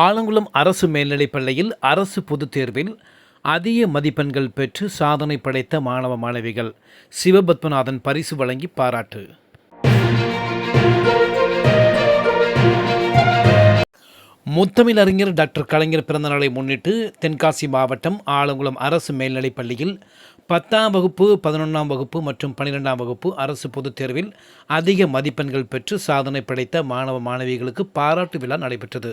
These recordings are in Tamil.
ஆலங்குளம் அரசு மேல்நிலைப் பள்ளியில் அரசு பொதுத் தேர்வில் அதிக மதிப்பெண்கள் பெற்று சாதனை படைத்த மாணவ மாணவிகள் சிவபத்மநாதன் பரிசு வழங்கி பாராட்டு. முத்தமிழ் அறிஞர் டாக்டர் கலைஞர் பிறந்தநாளை முன்னிட்டு தென்காசி மாவட்டம் ஆலங்குளம் அரசு மேல்நிலைப் பள்ளியில் பத்தாம் வகுப்பு பதினொன்றாம் வகுப்பு மற்றும் பன்னிரெண்டாம் வகுப்பு அரசு பொதுத் தேர்வில் அதிக மதிப்பெண்கள் பெற்று சாதனை படைத்த மாணவ மாணவிகளுக்கு பாராட்டு விழா நடைபெற்றது.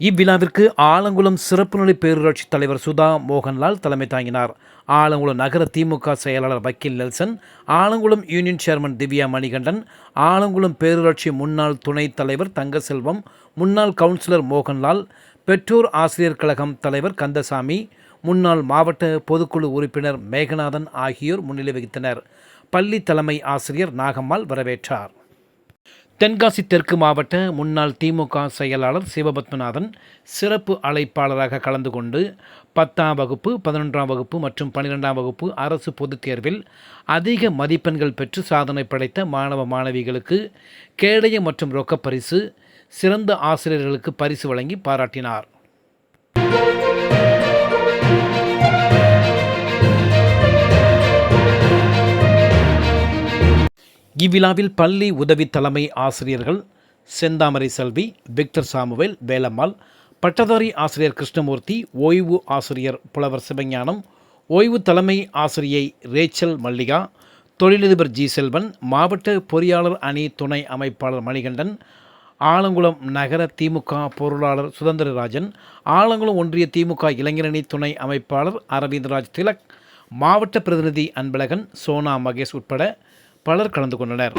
இவ்விழாவிற்கு ஆலங்குளம் சிறப்பு நிலை பேரூராட்சி தலைவர் சுதா மோகன்லால் தலைமை தாங்கினார். ஆலங்குளம் நகர திமுக செயலாளர் வக்கீல் Nelson Alangulam union chairman Divya Manikandan Alangulam பேரூராட்சி முன்னாள் துணைத் தலைவர் தங்கசெல்வம் முன்னாள் கவுன்சிலர் மோகன்லால் பெற்றோர் ஆசிரியர் கழகம் தலைவர் கந்தசாமி முன்னாள் மாவட்ட பொதுக்குழு உறுப்பினர் மேகநாதன் ஆகியோர் முன்னிலை வகித்தனர். பள்ளி தலைமை ஆசிரியர் நாகம்மாள் வரவேற்றார். தென்காசி தெற்கு மாவட்ட முன்னாள் திமுக செயலாளர் சிவபத்மநாதன் சிறப்பு அழைப்பாளராக கலந்து கொண்டு பத்தாம் வகுப்பு பதினொன்றாம் வகுப்பு மற்றும் பன்னிரெண்டாம் வகுப்பு அரசு பொதுத் தேர்வில் அதிக மதிப்பெண்கள் பெற்று சாதனை படைத்த மாணவ மாணவிகளுக்கு கேடயம் மற்றும் ரொக்கப் பரிசு சிறந்த ஆசிரியர்களுக்கு பரிசு வழங்கி பாராட்டினார். இவ்விழாவில் பள்ளி உதவி தலைமை ஆசிரியர்கள் செந்தாமரை செல்வி விக்டர் சாமுவேல் வேலம்மாள் பட்டதாரி ஆசிரியர் கிருஷ்ணமூர்த்தி ஓய்வு ஆசிரியர் புலவர் சிவஞானம் ஓய்வு தலைமை ஆசிரியை ரேச்சல் மல்லிகா தொழிலதிபர் ஜி செல்வன் மாவட்ட பொறியாளர் அணி துணை அமைப்பாளர் மணிகண்டன் ஆலங்குளம் நகர திமுக பொருளாளர் சுதந்திரராஜன் ஆலங்குளம் ஒன்றிய திமுக இளைஞரணி துணை அமைப்பாளர் அரவிந்தராஜ் திலக் மாவட்ட பிரதிநிதி அன்பழகன் சோனா மகேஷ் உட்பட பலர் கலந்து கொண்டனர்.